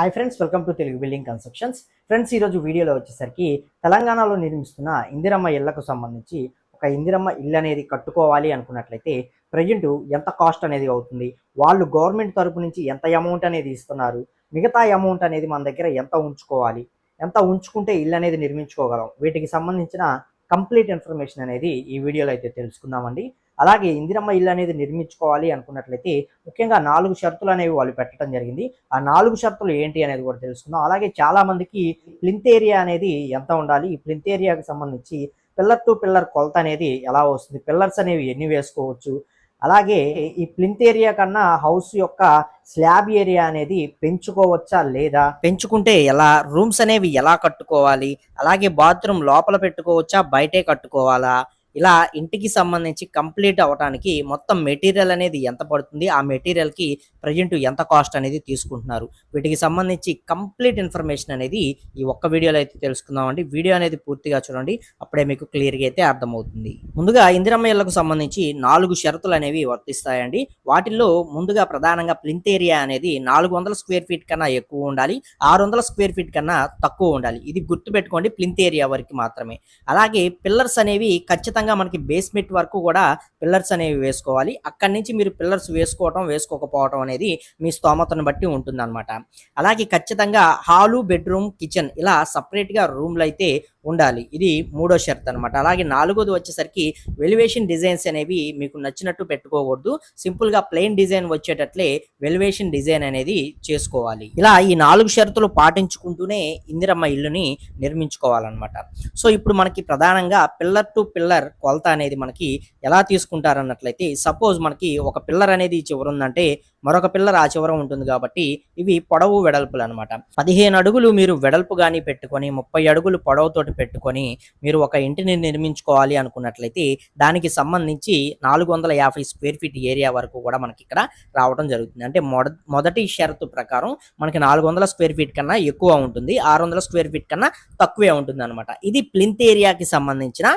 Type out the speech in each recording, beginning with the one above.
Hi friends welcome to Telugu building constructions friends ఈరోజు వీడియోలో వచ్చేసరికి తెలంగాణలో నిర్మిస్తున్న ఇందిరమ్మ ఇళ్ళకు సంబంధించి ఒక ఇందిరమ్మ ఇల్లు అనేది కట్టుకోవాలి అనుకున్నట్లయితే ప్రజెంట్ ఎంత కాస్ట్ అనేది అవుతుంది? వాళ్ళు గవర్నమెంట్ తరపు నుంచి ఎంత అమౌంట్ అనేది ఇస్తున్నారు? మిగతా అమౌంట్ అనేది మన దగ్గర ఎంత ఉంచుకోవాలి? ఎంత ఉంచుకుంటే ఇల్లు అనేది నిర్మించుకోగలం? వీటికి సంబంధించిన కంప్లీట్ ఇన్ఫర్మేషన్ అనేది ఈ వీడియోలో అయితే తెలుసుకుందామండి. అలాగే ఇందిరమ్మ ఇల్లు అనేది నిర్మించుకోవాలి అనుకున్నట్లయితే ముఖ్యంగా నాలుగు షరతులు అనేవి వాళ్ళు పెట్టడం జరిగింది. ఆ నాలుగు షరతులు ఏంటి అనేది కూడా తెలుసుకుందాం. అలాగే చాలా మందికి ప్లింత్ ఏరియా అనేది ఎంత ఉండాలి? ఈ ప్లింత్ ఏరియాకి సంబంధించి పిల్లర్ టు పిల్లర్ కొలత అనేది ఎలా వస్తుంది? పిల్లర్స్ అనేవి ఎన్ని వేసుకోవచ్చు? అలాగే ఈ ప్లింత్ ఏరియా కన్నా హౌస్ యొక్క స్లాబ్ ఏరియా అనేది పెంచుకోవచ్చా లేదా? పెంచుకుంటే ఎలా? రూమ్స్ అనేవి ఎలా కట్టుకోవాలి? అలాగే బాత్రూమ్ లోపల పెట్టుకోవచ్చా? బయటే కట్టుకోవాలా? ఇలా ఇంటికి సంబంధించి కంప్లీట్ అవడానికి మొత్తం మెటీరియల్ అనేది ఎంత పడుతుంది ఆ మెటీరియల్కి ప్రజెంట్ ఎంత కాస్ట్ అనేది తీసుకుంటున్నారు. వీటికి సంబంధించి కంప్లీట్ ఇన్ఫర్మేషన్ అనేది ఈ ఒక్క వీడియోలో అయితే తెలుసుకుందామండి. వీడియో అనేది పూర్తిగా చూడండి అప్పుడే మీకు క్లియర్గా అయితే అర్థమవుతుంది. ముందుగా ఇందిరమ్మ ఇళ్ళకు సంబంధించి నాలుగు షరతులు అనేవి వర్తిస్తాయండి. వాటిల్లో ముందుగా ప్రధానంగా ప్లింత్ ఏరియా అనేది నాలుగు వందల స్క్వేర్ ఫీట్ కన్నా ఎక్కువ ఉండాలి ఆరు వందల స్క్వేర్ ఫీట్ కన్నా తక్కువ ఉండాలి. ఇది గుర్తుపెట్టుకోండి ప్లింత్ ఏరియా వరకు మాత్రమే. అలాగే పిల్లర్స్ అనేవి ఖచ్చితంగా ఖచ్చితంగా మనకి బేస్మెంట్ వరకు కూడా పిల్లర్స్ అనేవి వేసుకోవాలి. అక్కడి నుంచి మీరు పిల్లర్స్ వేసుకోవటం వేసుకోకపోవటం అనేది మీ స్తోమతను బట్టి ఉంటుంది అలాగే ఖచ్చితంగా హాలు బెడ్రూమ్ కిచెన్ ఇలా సపరేట్గా రూమ్లు అయితే ఉండాలి. ఇది మూడో షరత్ అనమాట అలాగే నాలుగోది వచ్చేసరికి వెలివేషన్ డిజైన్స్ అనేవి మీకు నచ్చినట్టు పెట్టుకోకూడదు. సింపుల్గా ప్లెయిన్ డిజైన్ వచ్చేటట్లే వెలివేషన్ డిజైన్ అనేది చేసుకోవాలి. ఇలా ఈ నాలుగు షరతులు పాటించుకుంటూనే ఇందిరమ్మ ఇల్లుని నిర్మించుకోవాలన్నమాట. సో ఇప్పుడు మనకి ప్రధానంగా పిల్లర్ టు పిల్లర్ కొలత అనేది మనకి ఎలా తీసుకుంటారన్నట్లయితే సపోజ్ మనకి ఒక పిల్లర్ అనేది ఈ చివర ఉందంటే మరొక పిల్లర్ ఆ చివర ఉంటుంది కాబట్టి ఇవి పొడవు వెడల్పులు అనమాట పదిహేను అడుగులు మీరు వెడల్పు కానీ పెట్టుకొని ముప్పై అడుగులు పొడవుతోటి పెట్టుకొని మీరు ఒక ఇంటిని నిర్మించుకోవాలి అనుకున్నట్లయితే దానికి సంబంధించి నాలుగు వందల యాభై స్క్వేర్ ఫీట్ ఏరియా వరకు కూడా మనకి ఇక్కడ రావడం జరుగుతుంది. అంటే మొద మొదటి షరతు ప్రకారం మనకి నాలుగు వందల స్క్వేర్ ఫీట్ కన్నా ఎక్కువ ఉంటుంది. ఆరు వందల స్క్వేర్ ఫీట్ కన్నా తక్కువే ఉంటుంది అనమాట ఇది ప్లింత్ ఏరియాకి సంబంధించిన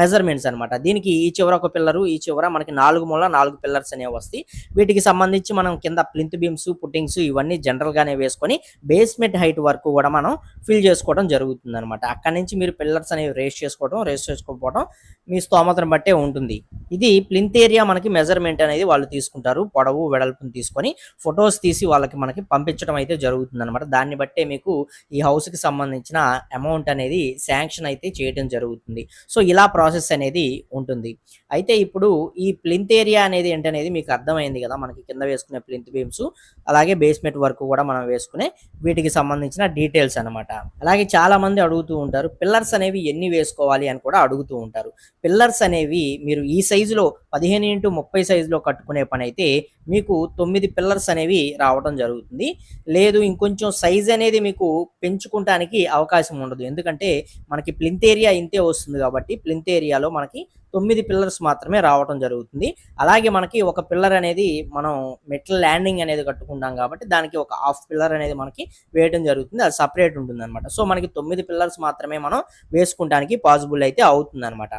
మెజర్మెంట్స్ అనమాట దీనికి ఈ చివర ఒక పిల్లరు ఈ చివర మనకి నాలుగు మూల నాలుగు పిల్లర్స్ అనేవి వస్తాయి. వీటికి సంబంధించి మనం కింద ప్లింత్ బీమ్స్ పుట్టింగ్స్ ఇవన్నీ జనరల్ గానే వేసుకొని బేస్మెంట్ హైట్ వరకు కూడా మనం ఫిల్ చేసుకోవడం జరుగుతుంది అనమాట అక్కడి నుంచి మీరు పిల్లర్స్ అనేవి రేస్ చేసుకోవడం రేస్ చేసుకోకపోవడం మీ స్తోమతను బట్టే ఉంటుంది. ఇది ప్లింత్ ఏరియా మనకి మెజర్మెంట్ అనేది వాళ్ళు తీసుకుంటారు. పొడవు వెడల్పుని తీసుకొని ఫొటోస్ తీసి వాళ్ళకి మనకి పంపించడం అయితే జరుగుతుంది అనమాట దాన్ని బట్టే మీకు ఈ హౌస్కి కి సంబంధించిన అమౌంట్ అనేది శాంక్షన్ అయితే చేయడం జరుగుతుంది. సో ఇలా ప్రాసెస్ అనేది ఉంటుంది. అయితే ఇప్పుడు ఈ ప్లింత్ ఏరియా అనేది ఏంటనేది మీకు అర్థమైంది కదా? మనకి కింద వేసుకునే ప్లింత్ బీమ్స్ అలాగే బేస్మెంట్ వర్క్ కూడా మనం వేసుకునే వీటికి సంబంధించిన డీటెయిల్స్ అన్నమాట. అలాగే చాలా మంది అడుగుతూ ఉంటారు పిల్లర్స్ అనేవి ఎన్ని వేసుకోవాలి? అని కూడా అడుగుతూ ఉంటారు. పిల్లర్స్ అనేవి మీరు ఈ సైజులో పదిహేను ఇంటూ ముప్పై సైజులో కట్టుకునే పని అయితే మీకు తొమ్మిది పిల్లర్స్ అనేవి రావడం జరుగుతుంది. లేదు ఇంకొంచెం సైజ్ అనేది మీకు పెంచుకుంటానికి అవకాశం ఉండదు. ఎందుకంటే మనకి ప్లింత్ ఏరియా ఇంతే వస్తుంది కాబట్టి ప్లింత్ ఏరియాలో మనకి తొమ్మిది పిల్లర్స్ మాత్రమే రావడం జరుగుతుంది. అలాగే మనకి ఒక పిల్లర్ అనేది మనం మెటల్ ల్యాండింగ్ అనేది కట్టుకుంటాం కాబట్టి దానికి ఒక హాఫ్ పిల్లర్ అనేది మనకి వేయడం జరుగుతుంది. అది సపరేట్ ఉంటుంది అనమాట సో మనకి తొమ్మిది పిల్లర్స్ మాత్రమే మనం వేసుకుంటానికి పాసిబుల్ అయితే అవుతుంది అనమాట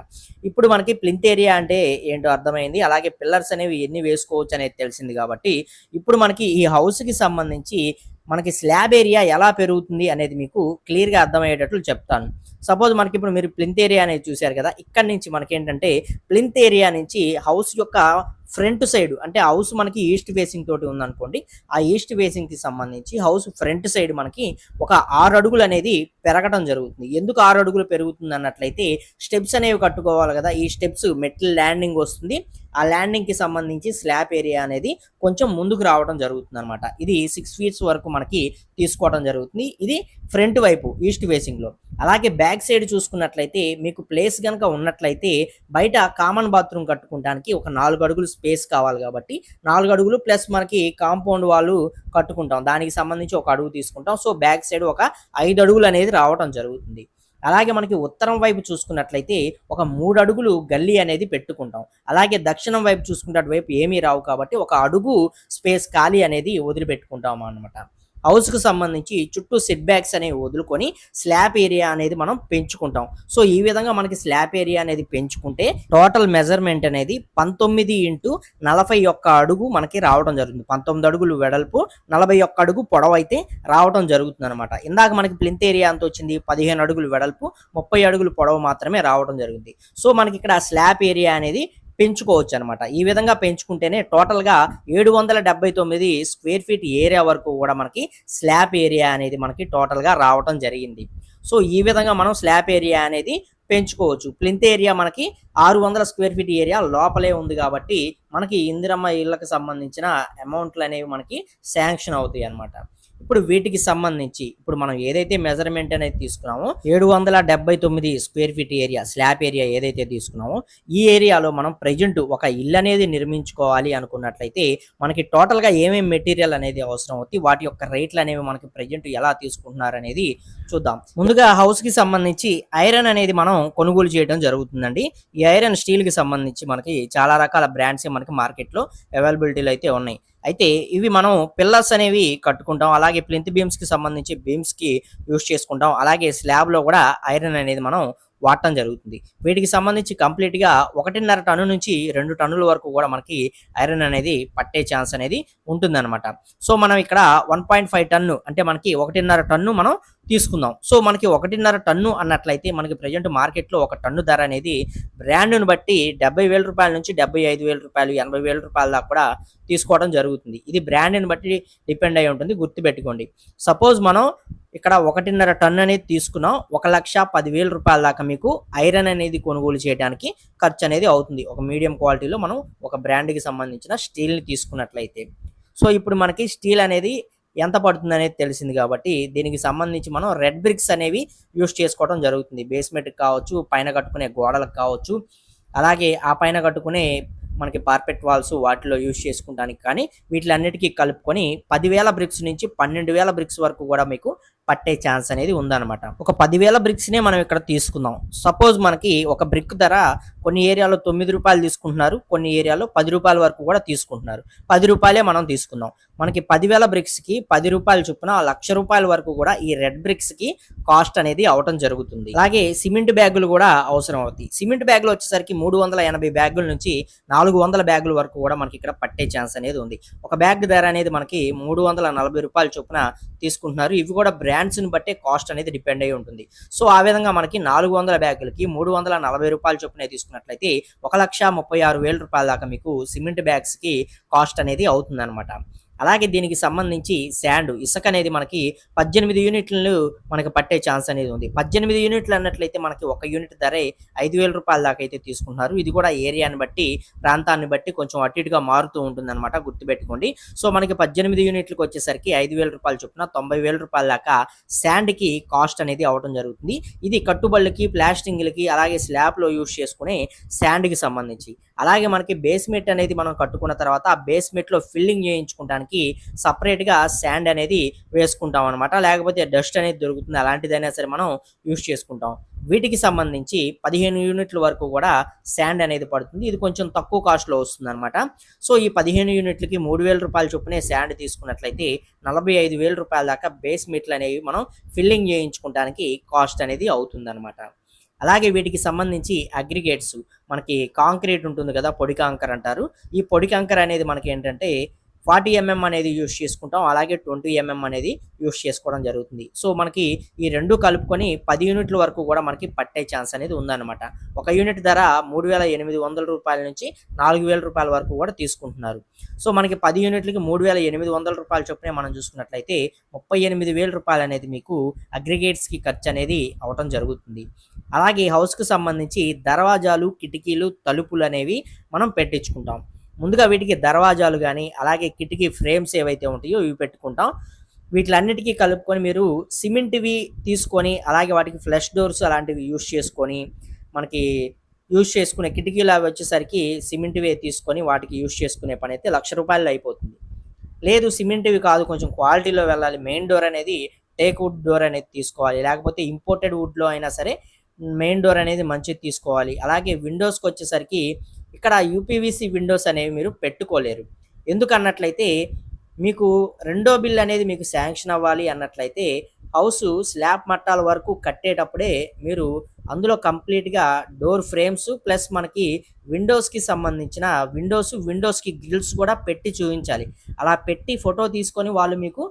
ఇప్పుడు మనకి ప్లింత్ ఏరియా అంటే ఏంటో అర్థమైంది. అలాగే పిల్లర్స్ అనేవి ఎన్ని వేసుకోవచ్చు అనేది తెలిసింది కాబట్టి ఇప్పుడు మనకి ఈ హౌస్కి సంబంధించి మనకి స్లాబ్ ఏరియా ఎలా పెరుగుతుంది అనేది మీకు క్లియర్గా అర్థమయ్యేటట్లు చెప్తాను. సపోజ్ మనకి ఇప్పుడు మీరు ప్లింత్ ఏరియా అనేది చూశారు కదా ఇక్కడ నుంచి మనకి ఏంటంటే ప్లింత్ ఏరియా నుంచి హౌస్ యొక్క ఫ్రంట్ సైడ్ అంటే హౌస్ మనకి ఈస్ట్ ఫేసింగ్ తోటి ఉందనుకోండి ఆ ఈస్ట్ ఫేసింగ్కి సంబంధించి హౌస్ ఫ్రంట్ సైడ్ మనకి ఒక ఆరు అడుగులు అనేది పెరగడం జరుగుతుంది. ఎందుకు ఆరు అడుగులు పెరుగుతుంది అన్నట్లయితే స్టెప్స్ అనేవి కట్టుకోవాలి కదా ఈ స్టెప్స్ మెట్ల ల్యాండింగ్ వస్తుంది. ఆ ల్యాండింగ్కి సంబంధించి స్లాబ్ ఏరియా అనేది కొంచెం ముందుకు రావడం జరుగుతుంది అనమాట ఇది సిక్స్ ఫీట్స్ వరకు మనకి తీసుకోవడం జరుగుతుంది. ఇది ఫ్రంట్ వైపు ఈస్ట్ వేసింగ్లో అలాగే బ్యాక్ సైడ్ చూసుకున్నట్లయితే మీకు ప్లేస్ కనుక ఉన్నట్లయితే బయట కామన్ బాత్రూమ్ కట్టుకోవడానికి ఒక నాలుగు అడుగులు స్పేస్ కావాలి కాబట్టి నాలుగు అడుగులు ప్లస్ మనకి కాంపౌండ్ వాళ్ళు కట్టుకుంటాం. దానికి సంబంధించి ఒక అడుగు తీసుకుంటాం. సో బ్యాక్ సైడ్ ఒక ఐదు అడుగులు అనేది రావడం జరుగుతుంది. అలాగే మనకి ఉత్తరం వైపు చూసుకున్నట్లయితే ఒక మూడు అడుగులు గల్లీ అనేది పెట్టుకుంటాం. అలాగే దక్షిణం వైపు చూసుకుంటే వైపు ఏమీ రావు కాబట్టి ఒక అడుగు స్పేస్ ఖాళీ అనేది వదిలిపెట్టుకుంటాం అన్నమాట. హౌస్కు సంబంధించి చుట్టూ సెట్ బ్యాక్స్ అనేవి వదులుకొని స్లాబ్ ఏరియా అనేది మనం పెంచుకుంటాం. సో ఈ విధంగా మనకి స్లాబ్ ఏరియా అనేది పెంచుకుంటే టోటల్ మెజర్మెంట్ అనేది పంతొమ్మిది ఇంటూ నలభై ఒక్క అడుగు మనకి రావడం జరుగుతుంది. పంతొమ్మిది అడుగులు వెడల్పు నలభై ఒక్క అడుగు పొడవు అయితే రావడం జరుగుతుంది అనమాట ఇందాక మనకి ప్లింత్ ఏరియా అంత వచ్చింది పదిహేను అడుగులు వెడల్పు ముప్పై అడుగులు పొడవు మాత్రమే రావడం జరుగుతుంది. సో మనకి ఇక్కడ స్లాబ్ ఏరియా అనేది పెంచుకోవచ్చు అనమాట ఈ విధంగా పెంచుకుంటేనే టోటల్గా ఏడు వందల డెబ్బై తొమ్మిది స్క్వేర్ ఫీట్ ఏరియా వరకు కూడా మనకి స్లాబ్ ఏరియా అనేది మనకి టోటల్గా రావటం జరిగింది. సో ఈ విధంగా మనం స్లాబ్ ఏరియా అనేది పెంచుకోవచ్చు. ప్లింత్ ఏరియా మనకి ఆరు వందల స్క్వేర్ ఫీట్ ఏరియా లోపలే ఉంది కాబట్టి మనకి ఇందిరమ్మ ఇళ్ళకి సంబంధించిన అమౌంట్లు అనేవి మనకి శాంక్షన్ అవుతాయి అన్నమాట ఇప్పుడు వీటికి సంబంధించి ఇప్పుడు మనం ఏదైతే మెజర్మెంట్ అనేది తీసుకున్నామో ఏడు వందల డెబ్బై తొమ్మిది square feet area slab area ఏదైతే తీసుకున్నామో ఈ ఏరియాలో మనం ప్రజెంట్ ఒక ఇల్లు అనేది నిర్మించుకోవాలి అనుకున్నట్లయితే మనకి టోటల్గా ఏమేమి మెటీరియల్ అనేది అవసరం అవుతుంది వాటి యొక్క రేట్లు అనేవి మనకి ప్రజెంట్ ఎలా తీసుకుంటున్నారు అనేది చూద్దాం. ముందుగా హౌస్కి సంబంధించి ఐరన్ అనేది మనం కొనుగోలు చేయడం జరుగుతుందండి. ఈ ఐరన్ స్టీల్కి సంబంధించి మనకి చాలా రకాల బ్రాండ్స్ మనకి మార్కెట్లో అయితే ఉన్నాయి. అయితే ఇవి మనం పిల్లర్స్ అనేవి కట్టుకుంటాం. అలాగే ప్లింత్ బీమ్స్కి సంబంధించి బీమ్స్కి యూస్ చేసుకుంటాం. అలాగే స్లాబ్లో కూడా ఐరన్ అనేది మనం వాడటం జరుగుతుంది. వీటికి సంబంధించి కంప్లీట్గా ఒకటిన్నర టన్ను నుంచి రెండు టన్నుల వరకు కూడా మనకి ఐరన్ అనేది పట్టే ఛాన్స్ అనేది ఉంటుందన్నమాట. సో మనం ఇక్కడ వన్ పాయింట్ ఫైవ్ టన్ను అంటే మనకి ఒకటిన్నర టన్ను మనం తీసుకుందాం. సో మనకి ఒకటిన్నర టన్ను అన్నట్లయితే మనకి ప్రజెంట్ మార్కెట్లో ఒక టన్ను ధర అనేది బ్రాండ్ను బట్టి డెబ్బై వేల రూపాయల నుంచి డెబ్బై ఐదు వేల రూపాయలు ఎనభై వేల రూపాయల దాకా కూడా తీసుకోవడం జరుగుతుంది. ఇది బ్రాండ్ని బట్టి డిపెండ్ అయి ఉంటుంది గుర్తుపెట్టుకోండి. సపోజ్ మనం ఇక్కడ ఒకటిన్నర టన్ను అనేది తీసుకున్నాం. ఒక లక్ష పదివేల రూపాయల దాకా మీకు ఐరన్ అనేది కొనుగోలు చేయడానికి ఖర్చు అనేది అవుతుంది. ఒక మీడియం క్వాలిటీలో మనం ఒక బ్రాండ్కి సంబంధించిన స్టీల్ని తీసుకున్నట్లయితే. సో ఇప్పుడు మనకి స్టీల్ అనేది ఎంత పడుతుంది అనేది తెలిసింది కాబట్టి దీనికి సంబంధించి మనం రెడ్ బ్రిక్స్ అనేవి యూస్ చేసుకోవడం జరుగుతుంది. బేస్మెంట్కి కావచ్చు పైన కట్టుకునే గోడలకు కావచ్చు. అలాగే ఆ పైన కట్టుకునే మనకి పార్పెట్ వాల్స్ వాటిలో యూస్ చేసుకుంటానికి కానీ వీటిలన్నిటికీ కలుపుకొని పదివేల బ్రిక్స్ నుంచి పన్నెండు వేల బ్రిక్స్ వరకు కూడా మీకు పట్టే ఛాన్స్ అనేది ఉందన్నమాట. ఒక పదివేల బ్రిక్స్ నే మనం ఇక్కడ తీసుకుందాం. సపోజ్ మనకి ఒక బ్రిక్ ధర కొన్ని ఏరియాలో తొమ్మిది రూపాయలు తీసుకుంటున్నారు కొన్ని ఏరియాలో పది రూపాయల వరకు కూడా తీసుకుంటున్నారు. పది రూపాయలే మనం తీసుకుందాం. మనకి పదివేల బ్రిక్స్కి పది రూపాయల చొప్పున లక్ష రూపాయల వరకు కూడా ఈ రెడ్ బ్రిక్స్కి కాస్ట్ అనేది అవటం జరుగుతుంది. అలాగే సిమెంట్ బ్యాగులు కూడా అవసరం అవుతాయి. సిమెంట్ బ్యాగులు వచ్చేసరికి మూడు వందల ఎనభై బ్యాగుల నుంచి నాలుగు వందల బ్యాగుల వరకు కూడా మనకి ఇక్కడ పట్టే ఛాన్స్ అనేది ఉంది. ఒక బ్యాగ్ ధర అనేది మనకి మూడు వందల నలభై రూపాయల చొప్పున తీసుకుంటున్నారు. ఇవి కూడా బ్రాండ్స్ని బట్టే కాస్ట్ అనేది డిపెండ్ అయి ఉంటుంది. సో ఆ విధంగా మనకి నాలుగు వందల బ్యాగులకి మూడు వందల నలభై రూపాయల చొప్పున తీసుకున్నట్లయితే ఒక లక్ష ముప్పై ఆరు వేల రూపాయల దాకా మీకు సిమెంట్ బ్యాగ్స్కి కాస్ట్ అనేది అవుతుంది అలాగే దీనికి సంబంధించి శాండ్ ఇసుక అనేది మనకి పద్దెనిమిది యూనిట్లను మనకి పట్టే ఛాన్స్ అనేది ఉంది. పద్దెనిమిది యూనిట్లు అన్నట్లయితే మనకి ఒక యూనిట్ ధరే ఐదు వేల రూపాయల దాకా అయితే తీసుకుంటున్నారు. ఇది కూడా ఏరియాని బట్టి ప్రాంతాన్ని బట్టి కొంచెం అటు ఇటుగా మారుతూ ఉంటుందన్నమాట గుర్తుపెట్టుకోండి. సో మనకి పద్దెనిమిది యూనిట్లకు వచ్చేసరికి ఐదు వేల రూపాయలు చొప్పున తొంభై వేల రూపాయల దాకా శాండ్కి కాస్ట్ అనేది అవడం జరుగుతుంది. ఇది కట్టుబళ్ళకి ప్లాస్టింగ్లకి అలాగే స్లాబ్లో యూస్ చేసుకునే శాండ్కి సంబంధించి. అలాగే మనకి బేస్మెంట్ అనేది మనం కట్టుకున్న తర్వాత ఆ బేస్మెంట్లో ఫిల్లింగ్ చేయించుకోవడానికి సపరేట్గా శాండ్ అనేది వేసుకుంటాం అనమాట లేకపోతే డస్ట్ అనేది దొరుకుతుంది. అలాంటిదైనా సరే మనం యూస్ చేసుకుంటాం. వీటికి సంబంధించి పదిహేను యూనిట్ల వరకు కూడా శాండ్ అనేది పడుతుంది. ఇది కొంచెం తక్కువ కాస్ట్లో వస్తుంది అనమాట సో ఈ పదిహేను యూనిట్లకి మూడు వేల రూపాయల చొప్పునే శాండ్ తీసుకున్నట్లయితే నలభై ఐదు వేల రూపాయల దాకా బేస్మెంట్లు అనేవి మనం ఫిల్లింగ్ చేయించుకోవడానికి కాస్ట్ అనేది అవుతుంది అలాగే వీటికి సంబంధించి అగ్రిగేట్స్ మనకి కాంక్రీట్ ఉంటుంది కదా పొడి కాంకర్ అంటారు. ఈ పొడి కాంకర్ అనేది మనకి ఏంటంటే ఫార్టీ ఎంఎం అనేది యూస్ చేసుకుంటాం. అలాగే ట్వంటీ ఎంఎం అనేది యూస్ చేసుకోవడం జరుగుతుంది. సో మనకి ఈ రెండు కలుపుకొని పది యూనిట్ల వరకు కూడా మనకి పట్టే ఛాన్స్ అనేది ఉందన్నమాట. ఒక యూనిట్ ధర మూడు వేల ఎనిమిది వందల రూపాయల నుంచి నాలుగు వేల రూపాయల వరకు కూడా తీసుకుంటున్నారు. సో మనకి పది యూనిట్లకి మూడు వేల ఎనిమిది వందల రూపాయల చొప్పున మనం చూసుకున్నట్లయితే ముప్పై ఎనిమిది వేల రూపాయలు అనేది మీకు అగ్రిగేట్స్కి ఖర్చు అనేది అవటం జరుగుతుంది. అలాగే హౌస్కి సంబంధించి దర్వాజాలు కిటికీలు తలుపులు అనేవి మనం పెట్టించుకుంటాం. ముందుగా వీటికి దర్వాజాలు కానీ అలాగే కిటికీ ఫ్రేమ్స్ ఏవైతే ఉంటాయో ఇవి పెట్టుకుంటాం. వీటిలన్నిటికీ కలుపుకొని మీరు సిమెంట్వి తీసుకొని అలాగే వాటికి ఫ్లష్ డోర్స్ అలాంటివి యూజ్ చేసుకొని మనకి యూస్ చేసుకునే కిటికీలు అవి వచ్చేసరికి సిమెంట్వే తీసుకొని వాటికి యూజ్ చేసుకునే పని అయితే లక్ష రూపాయలు అయిపోతుంది. లేదు సిమెంట్వి కాదు కొంచెం క్వాలిటీలో వెళ్ళాలి. మెయిన్ డోర్ అనేది టేక్ వుడ్ డోర్ అనేది తీసుకోవాలి. లేకపోతే ఇంపోర్టెడ్ వుడ్లో అయినా సరే మెయిన్ డోర్ అనేది మంచిది తీసుకోవాలి. అలాగే విండోస్కి వచ్చేసరికి ఇక్కడ యూపీవీసీ విండోస్ అనేవి మీరు పెట్టుకోలేరు. ఎందుకన్నట్లయితే మీకు రెండో బిల్ అనేది మీకు శాంక్షన్ అవ్వాలి అన్నట్లయితే హౌస్ స్లాబ్ మట్టాల వరకు కట్టేటప్పుడే మీరు అందులో కంప్లీట్గా డోర్ ఫ్రేమ్స్ ప్లస్ మనకి విండోస్కి సంబంధించిన విండోస్ విండోస్కి గ్రిల్స్ కూడా పెట్టి చూపించాలి. అలా పెట్టి ఫోటో తీసుకొని వాళ్ళు మీకు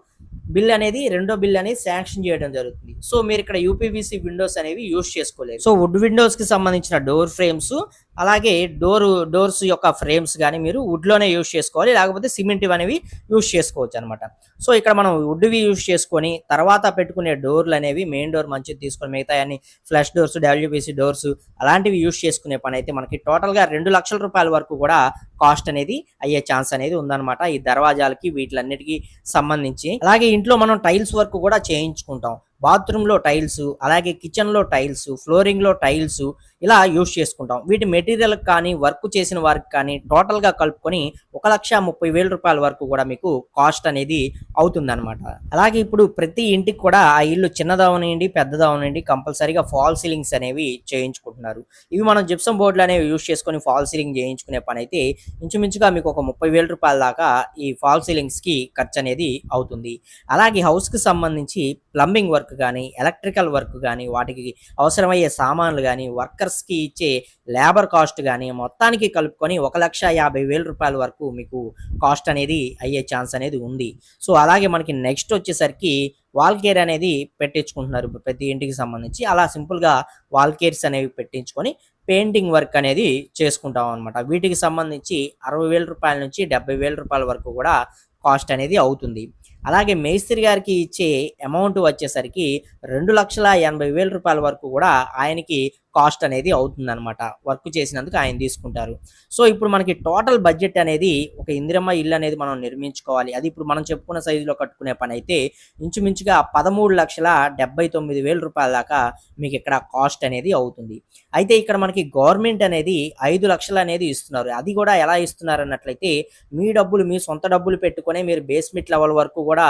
బిల్ అనేది రెండో బిల్ అనేది శాంక్షన్ చేయడం జరుగుతుంది. సో మీరు ఇక్కడ యూపీవీసీ విండోస్ అనేవి యూస్ చేసుకోలేదు సో వుడ్ విండోస్కి సంబంధించిన డోర్ ఫ్రేమ్స్ అలాగే డోర్ డోర్స్ యొక్క ఫ్రేమ్స్ కానీ మీరు వుడ్లోనే యూజ్ యూస్ చేసుకోవాలి. లేకపోతే సిమెంట్ అనేవి యూజ్ చేసుకోవచ్చు అనమాట సో ఇక్కడ మనం వుడ్వి యూస్ చేసుకొని తర్వాత పెట్టుకునే డోర్లు అనేవి మెయిన్ డోర్ మంచిది తీసుకొని మిగతా అన్ని ఫ్లష్ డోర్స్ డబ్ల్యూపీసీ డోర్స్ అలాంటివి యూజ్ చేసుకునే పని అయితే మనకి టోటల్గా రెండు లక్షల రూపాయల వరకు కూడా కాస్ట్ అనేది అయ్యే ఛాన్స్ అనేది ఉందన్నమాట ఈ దర్వాజాలకి వీటిలన్నిటికీ సంబంధించి. అలాగే ఇంట్లో మనం టైల్స్ వర్క్ కూడా చేయించుకుంటాం. బాత్రూంలో టైల్స్ అలాగే కిచెన్లో టైల్స్ ఫ్లోరింగ్లో టైల్స్ ఇలా యూస్ చేసుకుంటాం. వీటి మెటీరియల్ కానీ వర్క్ చేసిన వారికి కానీ టోటల్గా కలుపుకొని ఒక లక్ష ముప్పై వేల రూపాయల వరకు కూడా మీకు కాస్ట్ అనేది అవుతుందన్నమాట. అలాగే ఇప్పుడు ప్రతి ఇంటికి కూడా ఆ ఇల్లు చిన్నదవనండి పెద్దదవనండి కంపల్సరీగా ఫాల్ సీలింగ్స్ అనేవి చేయించుకుంటున్నారు. ఇవి మనం జిప్సం బోర్డులు అనేవి యూజ్ చేసుకొని ఫాల్ సీలింగ్ చేయించుకునే పని అయితే ఇంచుమించుగా మీకు ఒక ముప్పై వేల రూపాయల దాకా ఈ ఫాల్ సీలింగ్స్కి ఖర్చు అనేది అవుతుంది. అలాగే హౌస్కి సంబంధించి ప్లంబింగ్ వర్క్ కానీ ఎలక్ట్రికల్ వర్క్ కానీ వాటికి అవసరమయ్యే సామాన్లు కానీ వర్కర్స్ కి ఇచ్చే లేబర్ కాస్ట్ కానీ మొత్తానికి కలుపుకొని ఒక లక్ష యాభై వేల రూపాయల వరకు మీకు కాస్ట్ అనేది అయ్యే ఛాన్స్ అనేది ఉంది. సో అలాగే మనకి నెక్స్ట్ వచ్చేసరికి వాల్ కేర్ అనేది పెట్టించుకుంటున్నారు. ప్రతి ఇంటికి సంబంధించి అలా సింపుల్గా వాల్ కేర్స్ అనేవి పెట్టించుకొని పెయింటింగ్ వర్క్ అనేది చేసుకుంటాం అనమాట వీటికి సంబంధించి అరవై వేల రూపాయల నుంచి డెబ్బై వేల రూపాయల వరకు కూడా కాస్ట్ అనేది అవుతుంది. అలాగే మేస్త్రి గారికి ఇచ్చే అమౌంట్ వచ్చేసరికి రెండు లక్షల ఎనభై వేల రూపాయల వరకు కూడా ఆయనకి కాస్ట్ అనేది అవుతుందన్నమాట. వర్క్ చేసినందుకు ఆయన తీసుకుంటారు. సో ఇప్పుడు మనకి టోటల్ బడ్జెట్ అనేది ఒక ఇందిరమ్మ ఇల్లు అనేది మనం నిర్మించుకోవాలి. అది ఇప్పుడు మనం చెప్పుకున్న సైజులో కట్టుకునే పని అయితే ఇంచుమించుగా పదమూడు లక్షల డెబ్బై తొమ్మిది వేల రూపాయల దాకా మీకు ఇక్కడ కాస్ట్ అనేది అవుతుంది. అయితే ఇక్కడ మనకి గవర్నమెంట్ అనేది ఐదు లక్షలు అనేది ఇస్తున్నారు. అది కూడా ఎలా ఇస్తున్నారు అన్నట్లయితే మీ డబ్బులు మీ సొంత డబ్బులు పెట్టుకునే మీరు బేస్మెంట్ లెవెల్ వరకు కూడా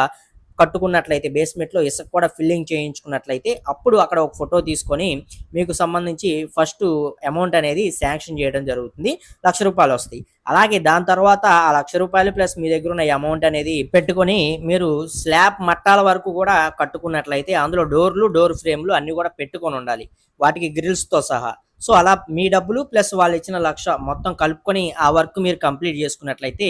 కట్టుకున్నట్లయితే బేస్మెంట్లో ఇసుక కూడా ఫిల్లింగ్ చేయించుకున్నట్లయితే అప్పుడు అక్కడ ఒక ఫోటో తీసుకొని మీకు సంబంధించి ఫస్ట్ అమౌంట్ అనేది శాంక్షన్ చేయడం జరుగుతుంది లక్ష రూపాయలు వస్తాయి. అలాగే దాని తర్వాత ఆ లక్ష రూపాయలు ప్లస్ మీ దగ్గర ఉన్న అమౌంట్ అనేది పెట్టుకొని మీరు స్లాబ్ మట్టాల వరకు కూడా కట్టుకున్నట్లయితే అందులో డోర్లు డోర్ ఫ్రేమ్లు అన్ని కూడా పెట్టుకొని ఉండాలి. వాటికి గ్రిల్స్తో సహా. సో అలా మీ డబ్బులు ప్లస్ వాళ్ళు ఇచ్చిన లక్ష మొత్తం కలుపుకొని ఆ వర్క్ మీరు కంప్లీట్ చేసుకున్నట్లయితే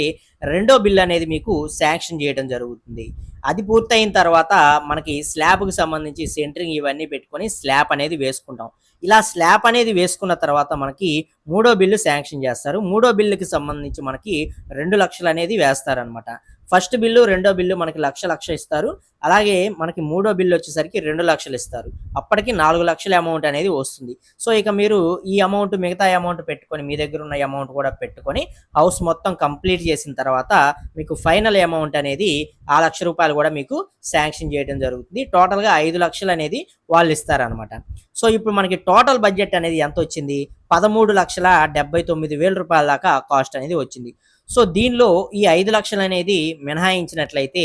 రెండో బిల్ అనేది మీకు శాంక్షన్ చేయడం జరుగుతుంది. అది పూర్తయిన తర్వాత మనకి స్లాబ్కి సంబంధించి సెంటరింగ్ ఇవన్నీ పెట్టుకొని స్లాబ్ అనేది వేసుకుంటాం. ఇలా స్లాబ్ అనేది వేసుకున్న తర్వాత మనకి మూడో బిల్లు శాంక్షన్ చేస్తారు. మూడో బిల్లుకి సంబంధించి మనకి రెండు లక్షలు అనేది వేస్తారనమాట ఫస్ట్ బిల్లు రెండో బిల్లు మనకి లక్ష లక్ష ఇస్తారు. అలాగే మనకి మూడో బిల్లు వచ్చేసరికి రెండు లక్షలు ఇస్తారు. అప్పటికి నాలుగు లక్షల అమౌంట్ అనేది వస్తుంది. సో ఇక మీరు ఈ అమౌంట్ మిగతా అమౌంట్ పెట్టుకొని మీ దగ్గర ఉన్న అమౌంట్ కూడా పెట్టుకొని హౌస్ మొత్తం కంప్లీట్ చేసిన తర్వాత మీకు ఫైనల్ అమౌంట్ అనేది ఆ లక్ష రూపాయలు కూడా మీకు శాంక్షన్ చేయడం జరుగుతుంది. టోటల్గా ఐదు లక్షలు అనేది వాళ్ళు ఇస్తారనమాట సో ఇప్పుడు మనకి టోటల్ బడ్జెట్ అనేది ఎంత వచ్చింది? పదమూడు లక్షల డెబ్బై తొమ్మిది వేల రూపాయల దాకా కాస్ట్ అనేది వచ్చింది. సో దీనిలో ఈ ఐదు లక్షలు అనేది మినహాయించినట్లయితే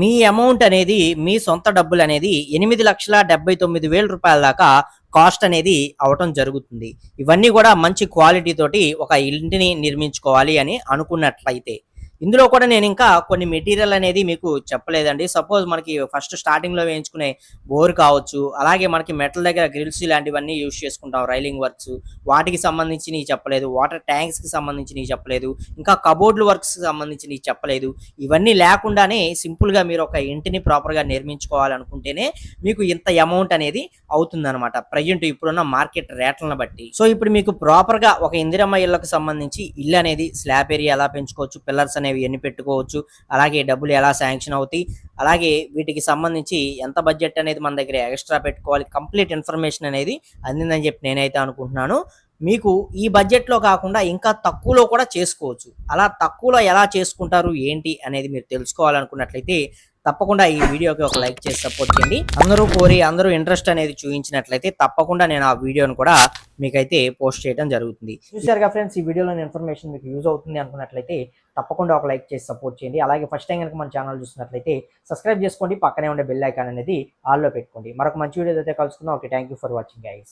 మీ అమౌంట్ అనేది మీ సొంత డబ్బులు అనేది ఎనిమిది లక్షల డెబ్బై తొమ్మిది వేల రూపాయల దాకా కాస్ట్ అనేది అవటం జరుగుతుంది. ఇవన్నీ కూడా మంచి క్వాలిటీ తోటి ఒక ఇంటిని నిర్మించుకోవాలి అని అనుకున్నట్లయితే. ఇందులో కూడా నేను ఇంకా కొన్ని మెటీరియల్ అనేది మీకు చెప్పలేదండి. సపోజ్ మనకి ఫస్ట్ స్టార్టింగ్లో వేయించుకునే బోర్ కావచ్చు అలాగే మనకి మెటల్ దగ్గర గ్రిల్స్ ఇలాంటివన్నీ యూస్ చేసుకుంటాం రైలింగ్ వర్క్స్. వాటికి సంబంధించి చెప్పలేదు వాటర్ ట్యాంక్స్కి సంబంధించి చెప్పలేదు ఇంకా కబోర్డ్లు వర్క్స్కి సంబంధించి చెప్పలేదు. ఇవన్నీ లేకుండానే సింపుల్గా మీరు ఒక ఇంటిని ప్రాపర్గా నిర్మించుకోవాలనుకుంటేనే మీకు ఇంత అమౌంట్ అనేది అవుతుందన్నమాట. ప్రజెంట్ ఇప్పుడున్న మార్కెట్ రేట్లను బట్టి. సో ఇప్పుడు మీకు ప్రాపర్గా ఒక ఇందిరమ్మ ఇళ్ళకు సంబంధించి ఇల్లు అనేది స్లాబ్ ఏరియా ఎలా పెంచుకోవచ్చు పిల్లర్స్ అనేవి ఎన్ని పెట్టుకోవచ్చు అలాగే డబ్బులు ఎలా శాంక్షన్ అవుతాయి అలాగే వీటికి సంబంధించి ఎంత బడ్జెట్ అనేది మన దగ్గర ఎక్స్ట్రా పెట్టుకోవాలి కంప్లీట్ ఇన్ఫర్మేషన్ అనేది అందిందని చెప్పి నేనైతే అనుకుంటున్నాను. మీకు ఈ బడ్జెట్లో కాకుండా ఇంకా తక్కువలో కూడా చేసుకోవచ్చు. అలా తక్కువలో ఎలా చేసుకుంటారు ఏంటి అనేది మీరు తెలుసుకోవాలనుకున్నట్లయితే తప్పకుండా ఈ వీడియోకి ఒక లైక్ చేసి సపోర్ట్ చేయండి. అందరూ కోరి అందరూ ఇంట్రెస్ట్ అనేది చూపించినట్లయితే తప్పకుండా నేను ఆ వీడియోను కూడా మీకైతే పోస్ట్ చేయడం జరుగుతుంది. చూసారుగా ఫ్రెండ్స్ ఈ వీడియోలోని ఇన్ఫర్మేషన్ మీకు యూజ్ అవుతుంది అనుకున్నట్లయితే తప్పకుండా ఒక లైక్ చేసి సపోర్ట్ చేయండి. అలాగే ఫస్ట్ టైం కనుక మన ఛానల్ చూసినట్లయితే సబ్స్క్రైబ్ చేసుకోండి. పక్కనే ఉండే బెల్ ఐకాన్ అనేది ఆల్లో పెట్టుకోండి. మరొక మంచి వీడియో అయితే కలుసుకుందాం. Okay thank you for watching guys